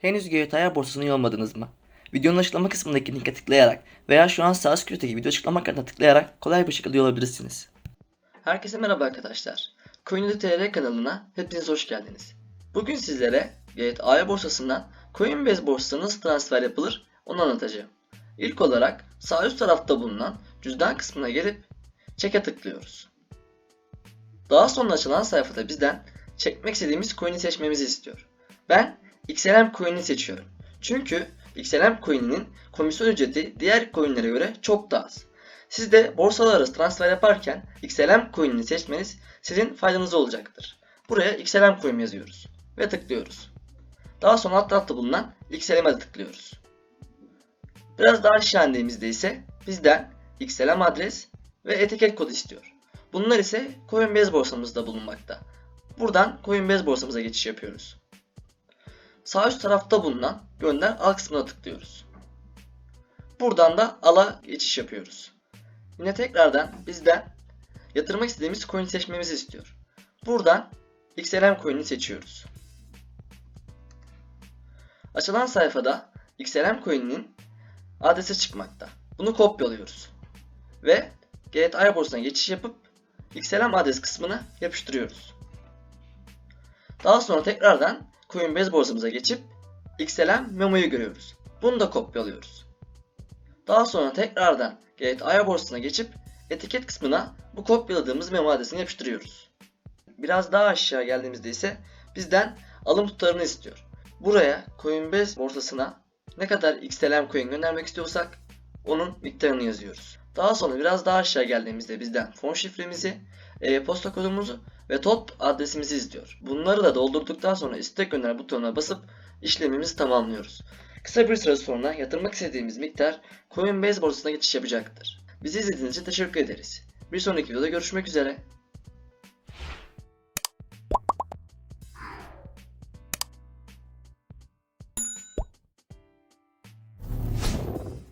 Henüz GTA'ya borsasını üye olmadınız mı? Videonun açıklama kısmındaki linke tıklayarak veya şu an sağ köşedeki video açıklama kartına tıklayarak kolay bir şekilde olabilirsiniz. Herkese merhaba arkadaşlar. Coin'de.tr kanalına hepiniz hoş geldiniz. Bugün sizlere GTA borsasından Coinbase borsasına nasıl transfer yapılır onu anlatacağım. İlk olarak sağ üst tarafta bulunan cüzdan kısmına gelip çeke tıklıyoruz. Daha sonra açılan sayfada bizden çekmek istediğimiz coin'i seçmemizi istiyor. Ben XLM coin'i seçiyorum. Çünkü XLM coin'inin komisyon ücreti diğer coin'lere göre çok daha az. Siz de borsalar arası transfer yaparken XLM coin'ini seçmeniz sizin faydanıza olacaktır. Buraya XLM coin yazıyoruz ve tıklıyoruz. Daha sonra alt tarafta bulunan XLM'e tıklıyoruz. Biraz daha aşağı indiğimizde ise bizden XLM adres ve etiket kodu istiyor. Bunlar ise Coinbase borsamızda bulunmakta. Buradan Coinbase borsamıza geçiş yapıyoruz. Sağ üst tarafta bulunan gönder al kısmına tıklıyoruz. Buradan da ala geçiş yapıyoruz. Yine tekrardan bizden yatırmak istediğimiz coin seçmemizi istiyor. Buradan XLM coin'i seçiyoruz. Açılan sayfada XLM coin'inin adresi çıkmakta. Bunu kopyalıyoruz. Ve GTI borsasına geçiş yapıp XLM adres kısmını yapıştırıyoruz. Daha sonra tekrardan Coinbase borsamıza geçip XLM memoyu görüyoruz. Bunu da kopyalıyoruz. Daha sonra tekrardan GTI borsasına geçip etiket kısmına bu kopyaladığımız memo adresini yapıştırıyoruz. Biraz daha aşağı geldiğimizde ise bizden alım tutarını istiyor. Buraya Coinbase borsasına ne kadar XLM coin göndermek istiyorsak onun miktarını yazıyoruz. Daha sonra biraz daha aşağı geldiğimizde bizden fon şifremizi, e-posta kodumuzu ve top adresimizi istiyor. Bunları da doldurduktan sonra istek gönder butonuna basıp işlemimizi tamamlıyoruz. Kısa bir süre sonra yatırmak istediğimiz miktar Coinbase borsasına geçiş yapacaktır. Bizi izlediğiniz için teşekkür ederiz. Bir sonraki videoda görüşmek üzere.